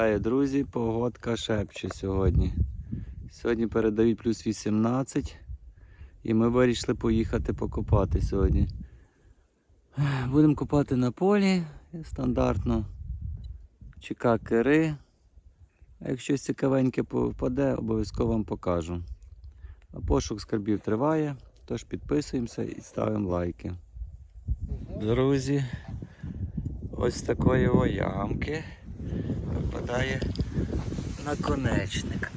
Вітаю, друзі! Погодка шепче сьогодні. Сьогодні передають плюс 18 і ми вирішили поїхати покопати сьогодні. Будемо копати на полі стандартно. Чека кири. А якщо щось цікавеньке попаде, обов'язково вам покажу. А пошук скарбів триває, тож підписуємося і ставимо лайки. Друзі, ось такої ямки випадає наконечник.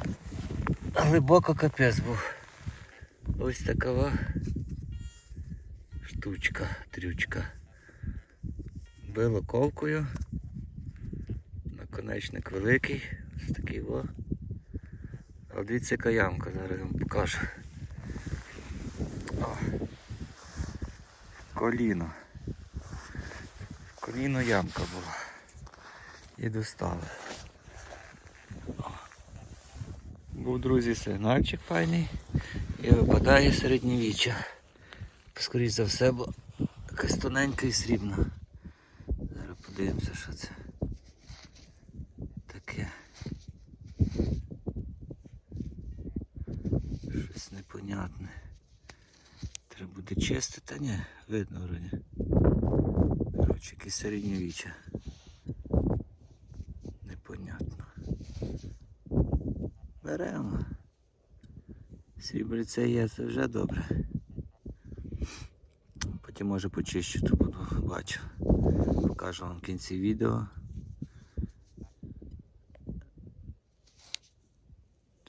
Глибоко капець був. Ось така штучка, трючка. Било ковкою. Наконечник великий. Ось такий о. А дивіться яка ямка, зараз вам покажу. О. Коліно. Коліно ямка була. І достали. О. Був, друзі, сигнальчик файний і випадає середньовіччя. Скоріше за все, бо якась тоненька і срібна. Зараз подивимося, що це таке. Щось непонятне. Треба буде чистити, ні, видно вроді. Коротше, якесь середньовіччя. Непонятно. Беремо. Срібрице є, це вже добре. Потім може почищу, то буду бачу. Покажу вам в кінці відео.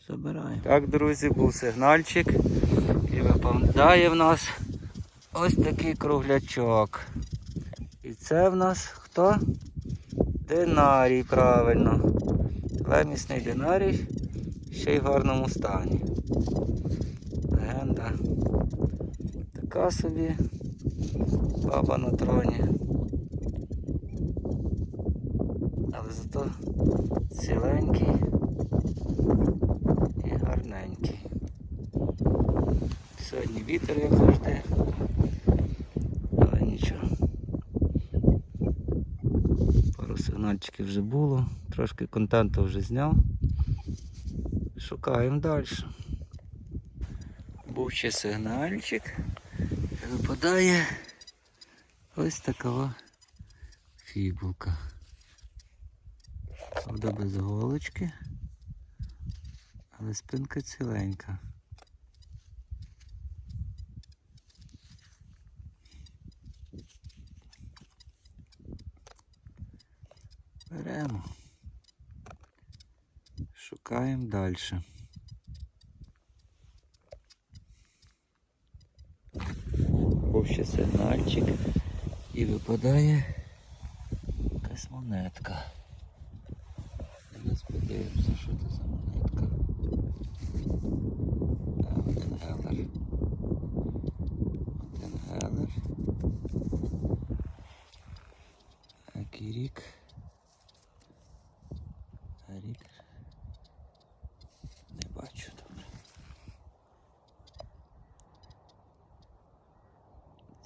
Забираємо. Так, друзі, був сигнальчик і випадає в нас ось такий круглячок. І це в нас хто? Динарій, правильно. Лемісний динарій, ще й в гарному стані. Легенда. Така собі баба на троні. Але зато ціленький і гарненький. Сьогодні вітер, як завжди. Але нічого. Пару сигнальчиків вже було, трошки контенту вже зняв. Шукаємо далі. Був ще сигнальчик. Випадає ось така фібулка. Правда без голочки, але спинка ціленька. Беремо. Шукаємо далі. Був ще сигнальчик і випадає якась монетка. Зараз подивимося, що це за монетка. А, Один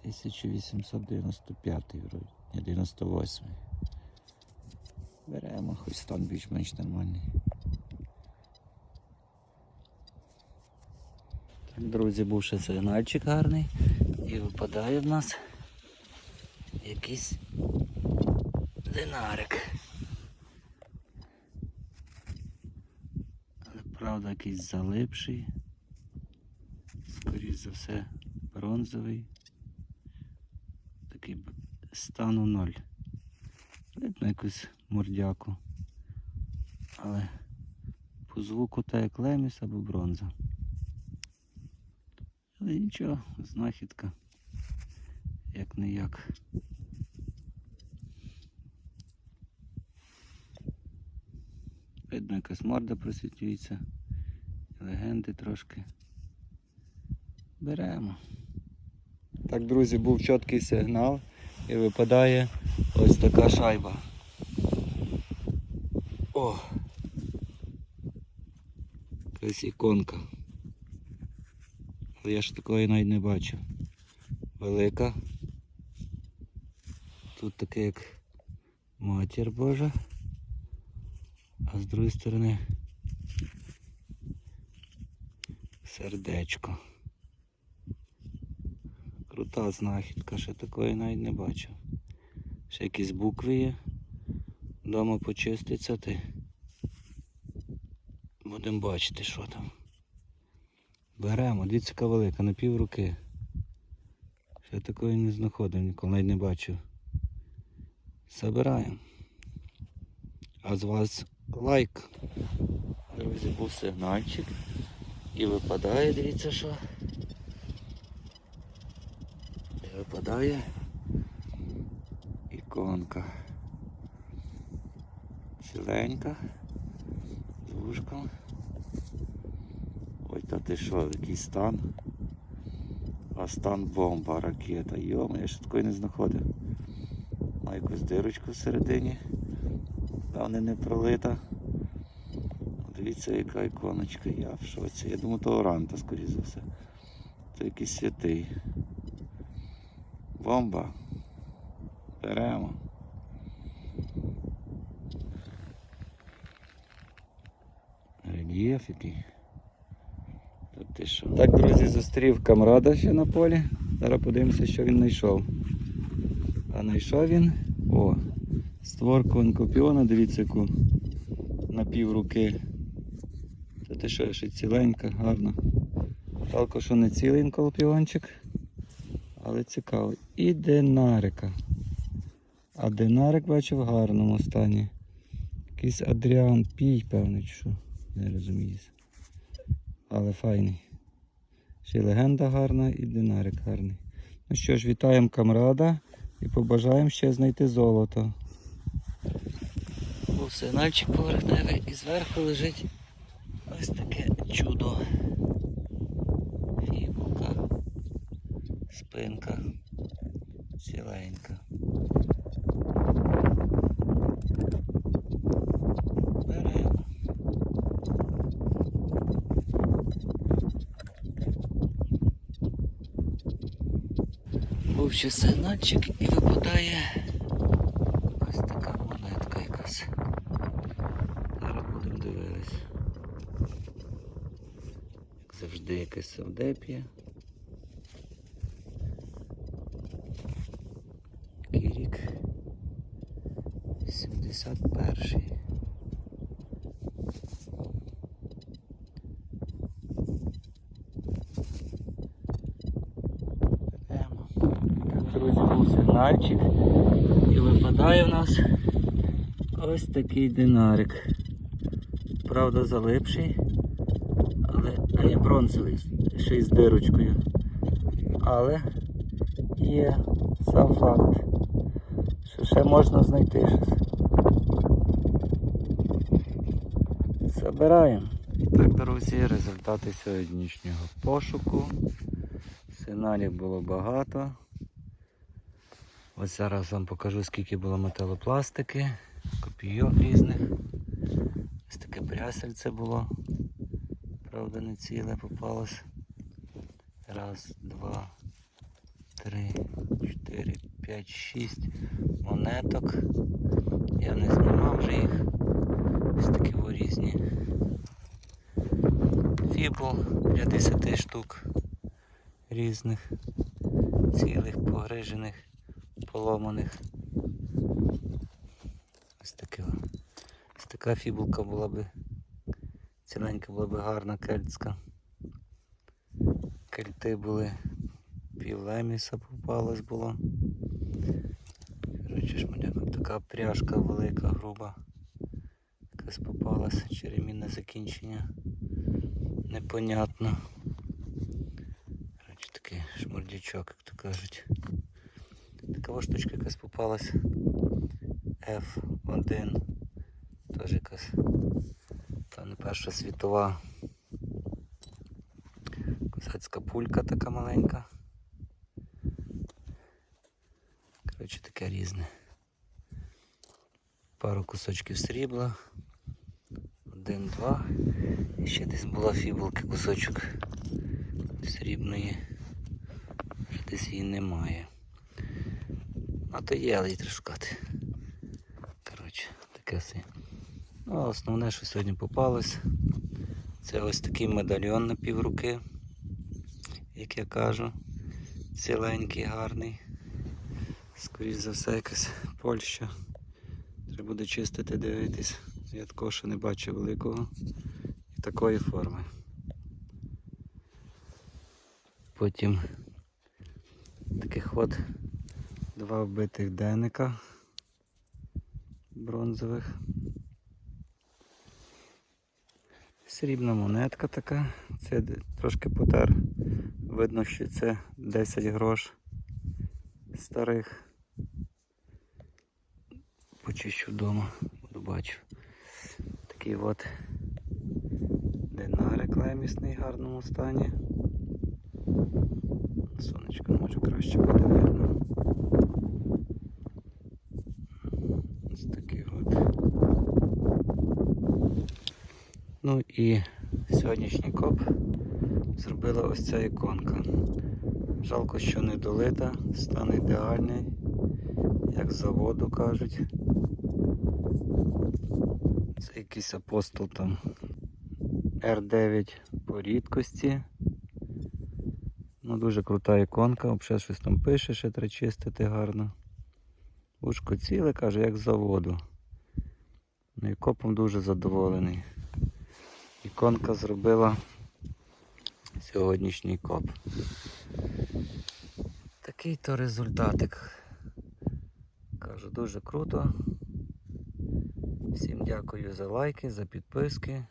1895 вроді, ні, 98. Беремо, хоч стан більш-менш нормальний. Так, друзі, був ще сигнальчик гарний і випадає в нас якийсь динарик. Але правда якийсь залипший. Скоріше за все бронзовий. Стану ноль. Видно якусь мордяку. Але по звуку та як леміс або бронза. Але нічого, знахідка. Як не як. Видно, якась морда просвітлюється. Легенди трошки. Беремо. Так, друзі, був чіткий сигнал і випадає ось така шайба. О! Якась іконка. Але я ж такої навіть не бачив. Велика. Тут таке як матір Божа. а з другої сторони сердечко. Крута знахідка, ще такої навіть не бачив. Ще якісь букви є. Дома почиститься ти. Будемо бачити, що там. Беремо, дивіться, яка велика, на пів руки. Ще такої не знаходив, ніколи навіть не бачив. Забираємо. А з вас лайк. Друзі, був сигнальчик. І випадає, дивіться що. І випадає іконка. Ціленька. З вушком. Ой, та ти що, який стан? А стан бомба, ракета. Йома, я ще такої не знаходив. Має якусь дирочку всередині. Певне не пролита. Дивіться, яка іконочка. Я в шоці. Я думаю, то оранта, скоріш за все. Це якийсь святий. Бомба. Беремо. Рельєф який. Та ти що? Так, друзі, зустрів камрада ще на полі. Зараз подивимося, що він знайшов. А знайшов він. О, створку онкопіона, дивіться, яку на пів руки. Це те, що ще ціленька, гарна. Жалко, що не цілий онкопіончик, але цікавий. І динарика. А динарик бачу в гарному стані. Якийсь Адріан Пій, певний, що. Не розумію. Але файний. Ще й легенда гарна і динарик гарний. Ну що ж, вітаємо камрада і побажаємо ще знайти золото. Сигнальчик поверхневий і зверху лежить ось таке чудо. Фібулка, спинка, ціленька. Беремо. Був ще сигнальчик і випадає ось така монетка якась. Зараз будемо дивитися. Як завжди якесь савдеп'є. Який рік? 71-й. Беремо. Друзі, був сигнальчик. І випадає в нас ось такий динарик. Правда, залипший, але а є бронзовий, ще й з дирочкою. Але є сам факт, що ще можна знайти щось. Забираємо. І так, друзі, результати сьогоднішнього пошуку. Сигналів було багато. Ось зараз вам покажу, скільки було металопластики, копійок різних. Ось таке брясельце було. Правда, не ціле попалось. Раз, два, три, чотири, п'ять, шість монеток. Я не знімав вже їх. Ось такі різні. Фібул для 10 штук різних, цілих, погрижених, поломаних. Ось таке. Ось така фібулка була би, ціленька була би гарна кельтська. Кельти були, пів леміса попалось було. Коротше, шманяка, така пряжка велика, груба. Якась попалась, черемінне закінчення. Непонятно. Коротше, такий шмурдячок, як то кажуть. Така штучка якась попалась. F1. Теж якась. Певно, перша світова. Козацька пулька така маленька. Коротше, таке різне. Пару кусочків срібла. Один, два. І ще десь була фібулки кусочок срібної. Десь її немає. А то є, але її треба шукати. Коротше, таке все. Ну, основне, що сьогодні попалось, це ось такий медальйон на півруки, як я кажу. Ціленький, гарний. Скоріше за все, якась Польща. Треба буде чистити, дивитись. Я такого ще не бачив великого і такої форми. Потім таких от два вбитих денника бронзових. Срібна монетка така. Це трошки потер. Видно, що це 10 грош старих. Почищу вдома, буду бачу. Такий от динарик лемісний в гарному стані. Сонечко може краще буде видно. Ось такий от. Ну і сьогоднішній коп зробила ось ця іконка. Жалко, що не долита, стан ідеальний, як з заводу кажуть. Це якийсь апостол там R9 по рідкості. Ну, дуже крута іконка, взагалі щось там пише, ще треба чистити гарно. Ушко ціле, каже, як з заводу. Ну і копом дуже задоволений. Іконка зробила сьогоднішній коп. Такий то результатик. Кажу, дуже круто. Всім дякую за лайки, за підписки.